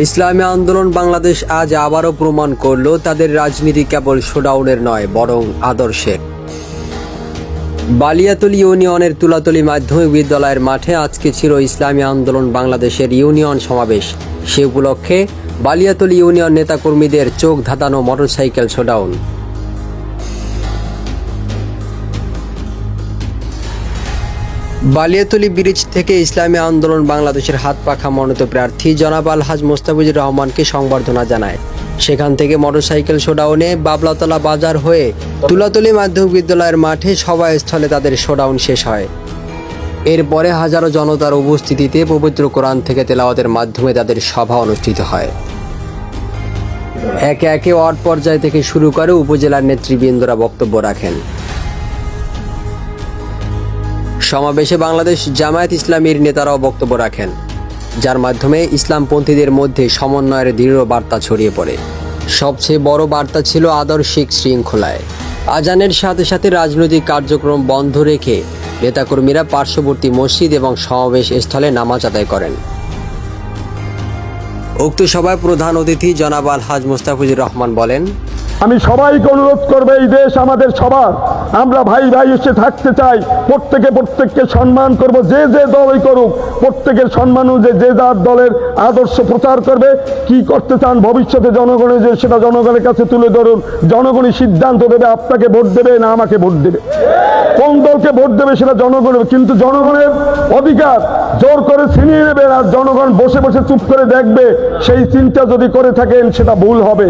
ইসলামী আন্দোলন বাংলাদেশ আজ আবারও প্রমাণ করল তাদের রাজনীতি কেবল শোডাউনের নয়, বরং আদর্শের। বালিয়াতলি ইউনিয়নের তুলাতলি মাধ্যমিক বিদ্যালয়ের মাঠে আজকে ছিল ইসলামী আন্দোলন বাংলাদেশের ইউনিয়ন সমাবেশ। সে উপলক্ষে বালিয়াতলি ইউনিয়ন নেতাকর্মীদের চোখ ধাঁধানো মোটরসাইকেল শোডাউন। বালিয়াতলী ব্রিজ থেকে ইসলামী আন্দোলন বাংলাদেশের হাত পাখা মনোনীত প্রার্থী জনাব আলহাজ মোস্তাফিজুর রহমানকে সংবর্ধনা জানায়। সেখান থেকে মোটরসাইকেল শোডাউনে বাবলাতলা বাজার হয়ে তুলাতলী মাধ্যমিক বিদ্যালয়ের মাঠে সভাস্থলে তাদের শোডাউন শেষ হয়। এরপরে হাজারো জনতার উপস্থিতিতে পবিত্র কোরআন থেকে তেলাওয়াতের মাধ্যমে তাদের সভা অনুষ্ঠিত হয়। একে একে ওয়ার্ড পর্যায় থেকে শুরু করে উপজেলার নেতৃবৃন্দরা বক্তব্য রাখেন। সমাবেশে বাংলাদেশ জামায়াত ইসলামীর নেতারাও বক্তব্য রাখেন, যার মাধ্যমে ইসলামপন্থীদের মধ্যে সমন্বয়ের দৃঢ় বার্তা ছড়িয়ে পড়ে। সবচেয়ে বড় বার্তা ছিল আদর্শিক শৃঙ্খলায়। আজানের সাথে সাথে রাজনৈতিক কার্যক্রম বন্ধ রেখে নেতাকর্মীরা পার্শ্ববর্তী মসজিদ এবং সমাবেশ স্থলে নামাজ আদায় করেন। উক্ত সভায় প্রধান অতিথি জনাব আলহাজ মুস্তাফিজুর রহমান বলেন আমি সবাইকে অনুরোধ করব, এই দেশ আমাদের সবার। আমরা ভাই ভাই এসে থাকতে চাই, প্রত্যেকে প্রত্যেককে সম্মান করব, যে যে দলই করুক, প্রত্যেকের সম্মান অনুযায়ী যে যার দলের আদর্শ প্রচার করবে, কি করতে চান ভবিষ্যতে জনগণের যে সেটা জনগণের কাছে তুলে ধরুন। জনগণই সিদ্ধান্ত দেবে, আপনাকে ভোট দেবে না আমাকে ভোট দেবে। কোন দলকে ভোট দেবে সেটা জনগণের, কিন্তু জনগণের অধিকার জোর করে ছিনিয়ে নেবেন আর জনগণ বসে বসে চুপ করে দেখবে, সেই চিন্তা যদি করে থাকেন, সেটা ভুল হবে।